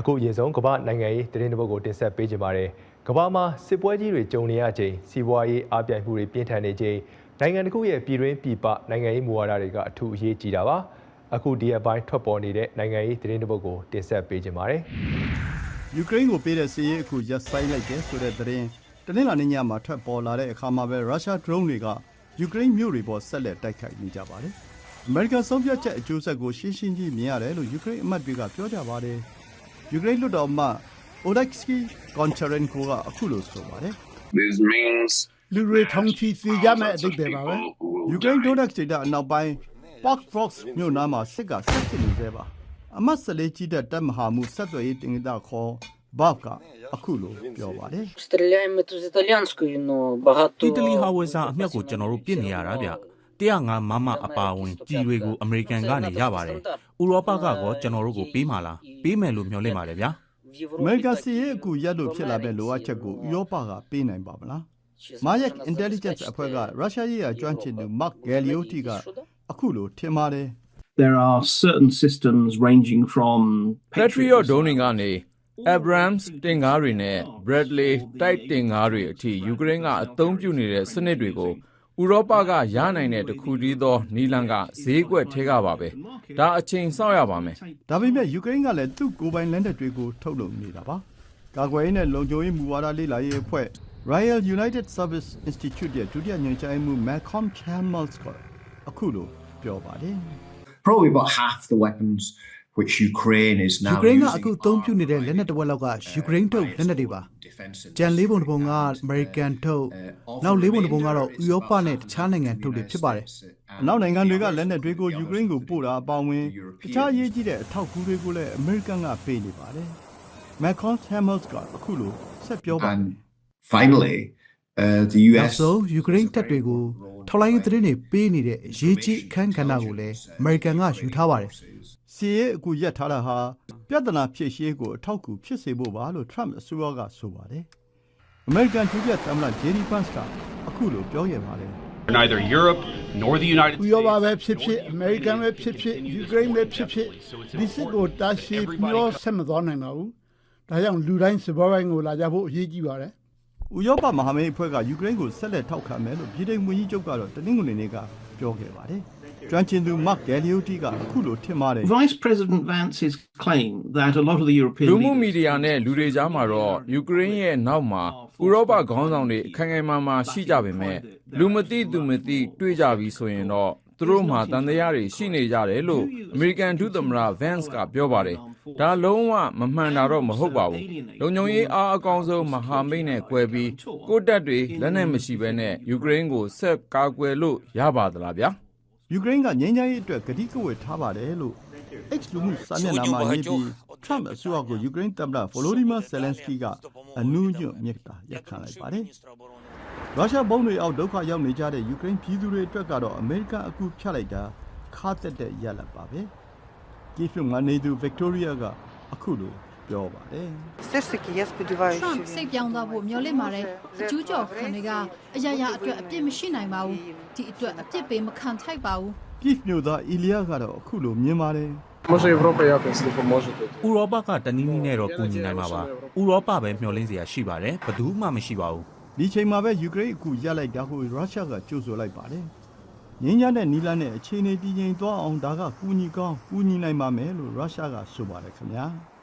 အခုအရင်ဆုံးကမ္ဘာနိုင်ငံရေးသတင်းတစ်ပုဒ်ကိုတင်ဆက်ပေးကြပါမယ်။ကမ္ဘာမှာစစ်ပွဲကြီးတွေကြုံနေရချိန်စီးပွားရေးအပြိုင်မှုတွေပြင်းထန်နေချိန်နိုင်ငံတစ်ခုရဲ့ပြည်တွင်းပြည်ပနိုင်ငံရေးမူဝါဒတွေကအထူးအရေးကြီးတာပါ။အခုဒီအပိုင်းထွက်ပေါ်နေတဲ့နိုင်ငံရေးသတင်းတစ်ပုဒ်ကိုတင်ဆက်ပေးကြပါမယ်။ယူကရိန်းကိုပေးတဲ့စစ်ရေးအခုရပ်ဆိုင်းလိုက်တယ်ဆိုတဲ့သတင်းတနင်္လာနေ့ညမှာထွက်ပေါ်လာတဲ့အခါမှာပဲရုရှားဒရုန်းတွေကယူကရိန်းမြို့တွေပေါ်ဆက်လက်တိုက်ခိုက်နေကြပါတယ်။အမေရိကန်ဆုံးဖြတ်ချက်အကျိုးဆက်ကိုရှင်းရှင်းကြီးမြင်ရတယ်လို့ယူကရိန်းအမတ်တွေကပြောကြပါတယ်။ ယူကရိန်းလွှတ်တော်အမတ် Oleksiy Goncharenko ကအခုလိုဆိုပါတယ် This means လူတွေထောင်ချီစီကြမဲ့အတိတ်ပဲပါပဲ ။ယူကရိန်းဒိုနက်ဒေတာအနောက်ပိုင်း Pokrovsk မြို့နားမှာစစ်ကဆက်ဖြစ်နေသေးပါ။အမတ်၁၄ကြီးတဲ့တပ်မဟာမှုဆက်သွယ်ရေးတင်ဒခေါ် Bob ကအခုလိုပြောပါတယ် Стріляємо ми тут з італіянської, ну багато အီတလီဟာဝယ်စာအမြတ်ကိုကျွန်တော်တို့ပြစ်နေရတာဗျ 105မမအပါအဝင်ကြည်တွေကိုအမေရိကန်ကနေရပါတယ်။ဥရောပကကောကျွန်တော်တို့ကိုပေးမှာလား။ပေးမယ်လို့မျှော်လင့်ပါတယ်ဗျာ။အမေရိကန်စီရဲ့အခုရက်လို့ဖြစ်လာတဲ့လိုအပ်ချက်ကိုဥရောပကပေးနိုင်ပါမလား။ Mayak Intelligence အဖွဲ့ကရုရှားရဲ့အကျွမ်းကျင်သူ Mark Galliotti ကအခုလိုထင်ပါတယ်။ there are certain systems ranging from Patriot ဒုံးတွေကနေ Abrams တင်ကားတွေနဲ့ Bradley တိုက်တင်ကားတွေအထိယူကရိန်းကအသုံးပြုနေတဲ့စနစ်တွေကို ဥရောပကရနိုင်တဲ့တစ်ခုတည်းသောနီလန်ကဈေးကွက်ထဲကပါပဲဒါအချိန်စောင့်ရပါမယ်ဒါပေမဲ့ယူကရိန်းကလည်းသူ့ကိုယ်ပိုင်လက်နက်တွေကိုထုတ်လုပ်နေတာပါကာကွယ်ရေးနဲ့လုံခြုံရေးမူဝါဒလေ့လာရေးအဖွဲ့ Royal United Service Institute ရဲ့ဒုတိယညွှန်ကြားရေးမှူး Malcolm Chalmers ကအခုလိုပြောပါတယ် probably about half the weapons which Ukraine is ယူ now ကရိန်းက using အခုသုံးပြုနေတဲ့လက်နက်တစ်ဝက်လောက်ကယူကရိန်းထုတ်လက်နက်တွေပါ defensive ကြံလေးပုံတစ်ပုံကအမေရိကန်ထုတ်နောက်လေးပုံတစ်ပုံကတော့ဥရောပနဲ့တခြားနိုင်ငံထုတ်တွေဖြစ်ပါတယ်အနောက်နိုင်ငံတွေကလက်နက်တွေကိုယူကရိန်းကိုပို့တာအပေါင်းဝင်တခြားအရေးကြီးတဲ့အထောက်အကူတွေကိုလည်းအမေရိကန်ကပေးနေပါတယ် Malcolm Chalmers ကအခုလိုဆက်ပြောပါတယ် and finally uh, the နောက် US ဆုံးယူကရိန်းတပ်တွေကိုထောက်လိုင်းရေးသတင်းတွေပေးနေတဲ့အရေးကြီးအခန်းကဏ္ဍကိုလည်းအမေရိကန်ကယူထားပါတယ် စီရေးအခုရက်ထားတာဟာပြဿနာဖြေရှင်းကိုအထောက်အကူဖြစ်စေဖို့ပါလို့ Trump အစိုးရကဆိုပါတယ်။ American ဒုတိယသမ္မတ JD Vance ကအခုလိုပြောခဲ့ပါတယ် neither Europe nor the United ဥ States ရောပပဲဖြစ်ဖြစ်အမေရိကန်ပဲဖြစ်ဖြစ်ယူကရိန်းပဲဖြစ်ဖြစ်ဒီစစ်ကိုတာရှည်မျောဆက်မသွားနိုင်ပါဘူးဒါကြောင့်လူတိုင်းစပွဲပိုင်းကိုလာကြဖို့အရေးကြီးပါတယ်။ဥရောပမဟာမိတ်အဖွဲ့ကယူကရိန်းကိုဆက်လက်ထောက်ခံမယ်လို့ပြည်ထောင်ဝန်ကြီးချုပ်ကတော့တနင်္ဂနွေနေ့ကပြောခဲ့ပါတယ်။ ကျွမ်းကျင်သူ Mark Galliotti ကအခုလိုထင်ပါတယ် Vice President Vance's claim that a lot of the European လူမှုမီ leaders ဒီယာနဲ့လူတွေကြားမှာတော့ယူကရိန်းရဲ့နောက်မှာဥရောပခေါင်းဆောင်တွေအခိုင်အမာမှာရှိကြပေမဲ့လူမသိသူမသိတွေ့ကြပြီဆိုရင်တော့သူတို့မှာတန်တရားတွေရှိနေကြတယ်လို့အမေရိကန်ဒုသမ္မတ Vance ကပြောပါတယ်ဒါလုံးဝမမှန်တာတော့မဟုတ်ပါဘူးလုံခြုံရေးအားအကောင်းဆုံးမဟာမိတ်နဲ့꿰ပြီးကိုယ့်တပ်တွေလက်နက်မရှိဘဲနဲ့ယူကရိန်းကိုဆက်ကာကွယ်လို့ရပါသလားဗျာ။ ယူကရိန်းကငြိမ်းချမ်းရေးအတွက်ကတိကဝတ်ထားပါတယ်လို့ X လူမှုစာမျက်နှာမှာရေးပြီး Trump အစိုးရကိုယူကရိန်းသမ္မတ Volodymyr Zelensky ကအနူးညွတ်မြစ်တာရက်ခံလိုက်ပါတယ်။ရုရှားဘုံတွေအောက်ဒုက္ခရောက်နေကြတဲ့ယူကရိန်းပြည်သူတွေအတွက်ကတော့အမေရိကန်အကူဖြတ်လိုက်တာခါတက်တဲ့ရလဒ်ပါပဲ။ကိဖ်မှနေသူ Victoria ကအခုလို ပြောပါတယ် Все ж таки, я сподіваюся, Trump що စိတ်ပြောင်းသွားဖို့မျှော်လင့်ပါတယ်အကျူးကျော်ခံတွေကအရာရာအတွက်အပြစ်မရှိနိုင်ပါဘူးဒီအတွက်အပြစ်ပေးမခံထိုက်ပါဘူး ။ Kiev မြို့သား Ilya ကတော့အခုလိုမြင်ပါတယ် ဥရောပကတနည်းနည်းနဲ့တော့ကူညီနိုင်မှာပါဥရောပပဲမျှော်လင့်စရာရှိပါတယ်ဘယ်သူမှမရှိပါဘူး ။ဒီချိန်မှာပဲယူကရိန်းအကူရလိုက်တာကိုရုရှားကကြိုးဆိုလိုက်ပါတယ်။ငင်းညတဲ့နီလာနဲ့အခြေအနေတည်ငြိမ်သွားအောင်ဒါကကူညီကောင်းကူညီနိုင်ပါမယ်လို့ရုရှားကဆိုပါတယ်ခင်ဗျာ။